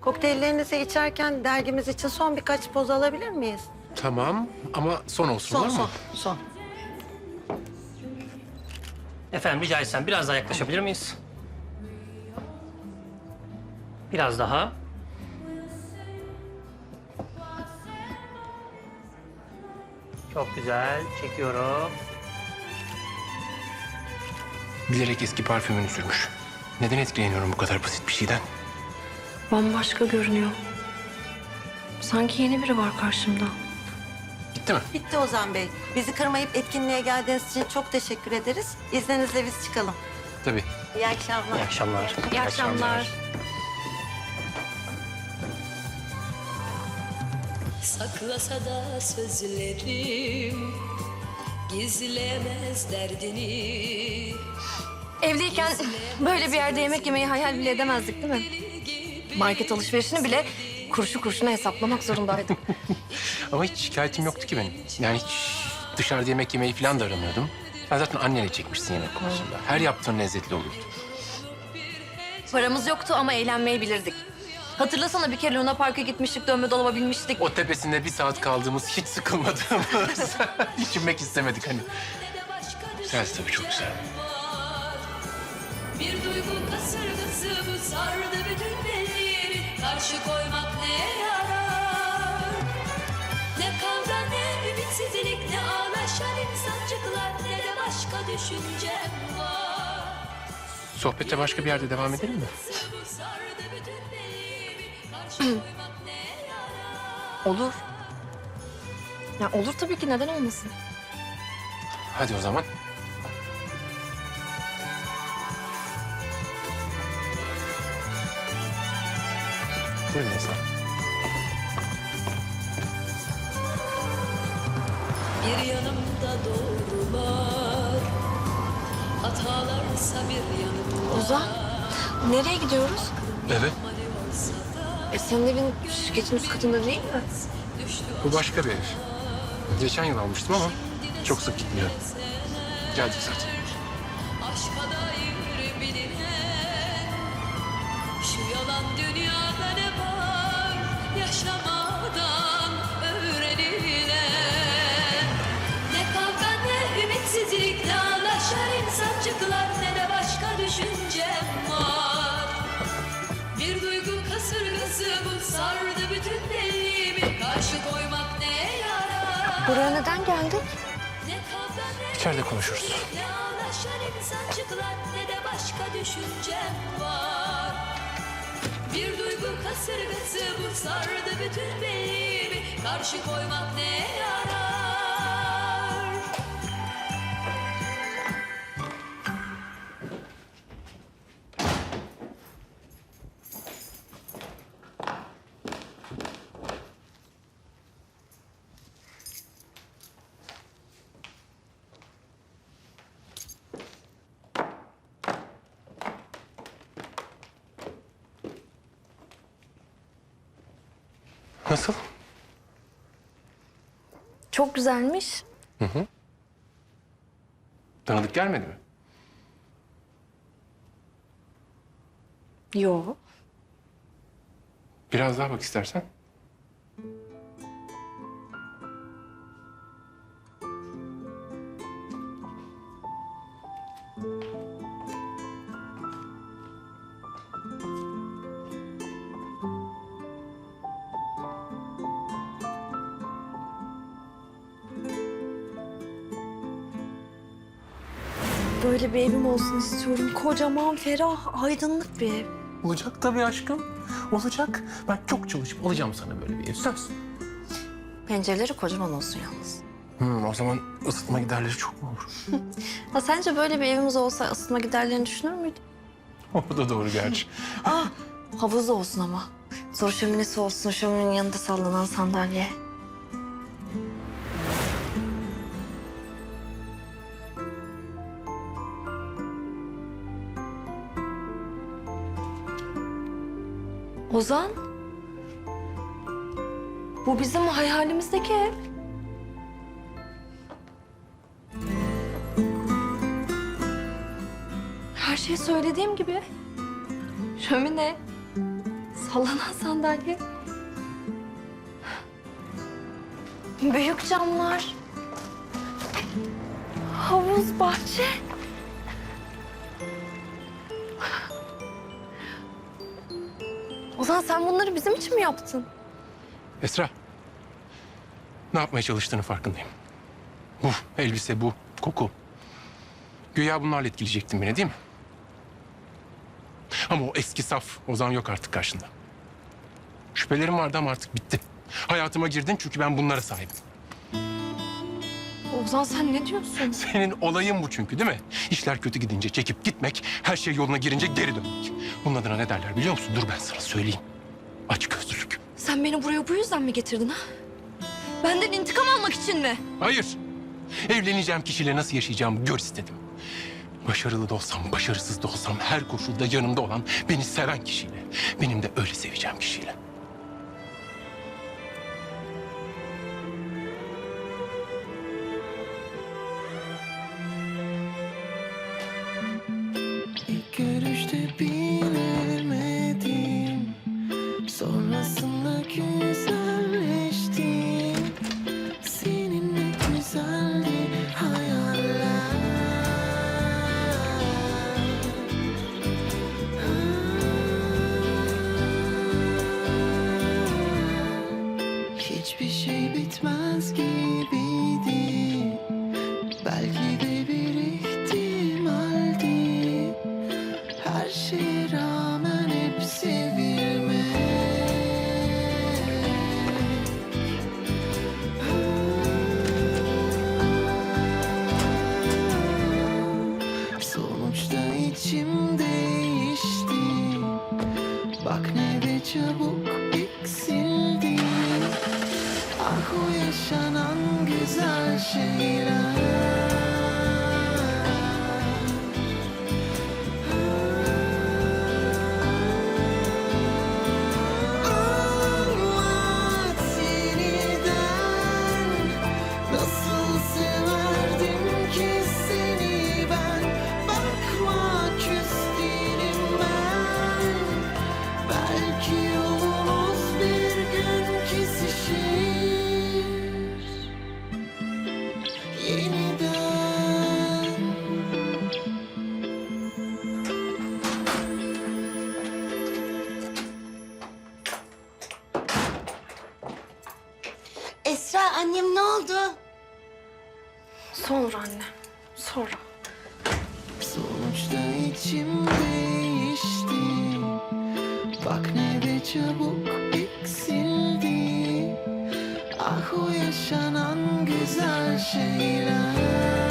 Kokteyllerinizi içerken dergimiz için son birkaç poz alabilir miyiz? Tamam ama son olsun Son olur mu? son son. Efendim rica etsem biraz daha yaklaşabilir miyiz? Biraz daha. Çok güzel. Çekiyorum. Bilerek eski parfümünü sürmüş. Neden etkileniyorum bu kadar basit bir şeyden? Bambaşka görünüyor. Sanki yeni biri var karşımda. Bitti mi? Bitti Ozan Bey. Bizi kırmayıp etkinliğe geldiğiniz için çok teşekkür ederiz. İzninizle biz çıkalım. Tabii. İyi akşamlar. İyi akşamlar. İyi akşamlar. Saklasa da sözlerim Gizlemez derdini Evliyken böyle bir yerde yemek yemeyi hayal bile edemezdik değil mi? Market alışverişini bile kuruşu kuruşuna hesaplamak zorundaydık. Ama hiç şikayetim yoktu ki benim. Yani hiç dışarıda yemek yemeyi falan da aramıyordum. Sen zaten annene çekmişsin yemek konusunda. Her yaptığın lezzetli olurdu. Paramız yoktu ama eğlenmeyi bilirdik. Hatırlasana bir kere Luna Park'a gitmiştik, dönme dolaba binmiştik. O tepesinde bir saat kaldığımız, hiç sıkılmadığımız, hiç inmek istemedik hani. Güzel tabii çok güzel. Bir duygu kasırgası bu sardı bütün Karşı koymak ne yarar Ne kavga ne ümitsizlik ne ağlaşan insancıklar Ne de başka düşüncem var Sohbete başka bir yerde devam edelim mi? Olur. Ya olur tabii ki neden olmasın? Hadi o zaman. Buyurun Esra. Bir yanımda doğrular Hatalarsa bir yanımda Ozan, nereye gidiyoruz? Evet. E senin evin şirketin üst katında değil mi? Bu başka bir ev. Geçen yıl almıştım ama çok sık gitmiyorum. Geldik zaten. Sardı bütün belliğimi Karşı koymak ne yarar? Buraya neden geldik? İçeride konuşuruz. ne ağlaşan insancıklar ne de başka düşüncem var. Bir duygu kasırgası bu. Sardı bütün belliğimi Karşı koymak ne yarar Nasıl? Çok güzelmiş. Tanıdık gelmedi mi? Yo. Biraz daha bak istersen. Böyle bir evim olsun istiyorum. Kocaman, ferah, aydınlık bir ev. Olacak tabii aşkım. Olacak. Ben çok çalışıp alacağım sana böyle bir ev. Söz. Pencereleri kocaman olsun yalnız. Hmm, o zaman ısıtma giderleri çok mu olur? Ha sence böyle bir evimiz olsa ısıtma giderlerini düşünür müydün? o da doğru gerçi. Havuz da olsun ama. Sonra şöminesi olsun, şöminenin yanında sallanan sandalye. Ozan. Bu bizim hayalimizdeki ev. Her şey söylediğim gibi. Şömine, Sallanan sandalye. Büyük camlar. Havuz, bahçe. Ozan sen bunları bizim için mi yaptın? Esra. Ne yapmaya çalıştığını farkındayım. Bu elbise, bu koku. Güya bunlarla etkileyecektin beni değil mi? Ama o eski saf Ozan yok artık karşında. Şüphelerim vardı ama artık bitti. Hayatıma girdin çünkü ben bunlara sahibim. Ozan sen ne diyorsun? Senin olayın bu çünkü değil mi? İşler kötü gidince çekip gitmek, her şey yoluna girince geri dönmek. Bunun adına ne derler biliyor musun? Dur ben sana söyleyeyim. Açgözlülük. Sen beni buraya bu yüzden mi getirdin ha? Benden intikam almak için mi? Hayır. Evleneceğim kişiyle nasıl yaşayacağımı gör istedim. Başarılı da olsam, başarısız da olsam her koşulda yanımda olan, beni seven kişiyle. Benim de öyle seveceğim kişiyle. value. Annem ne oldu? Sonra anne. Sonra. Sonuçta içim değişti Bak ne de çabuk eksildi Ah o yaşanan güzel şeyler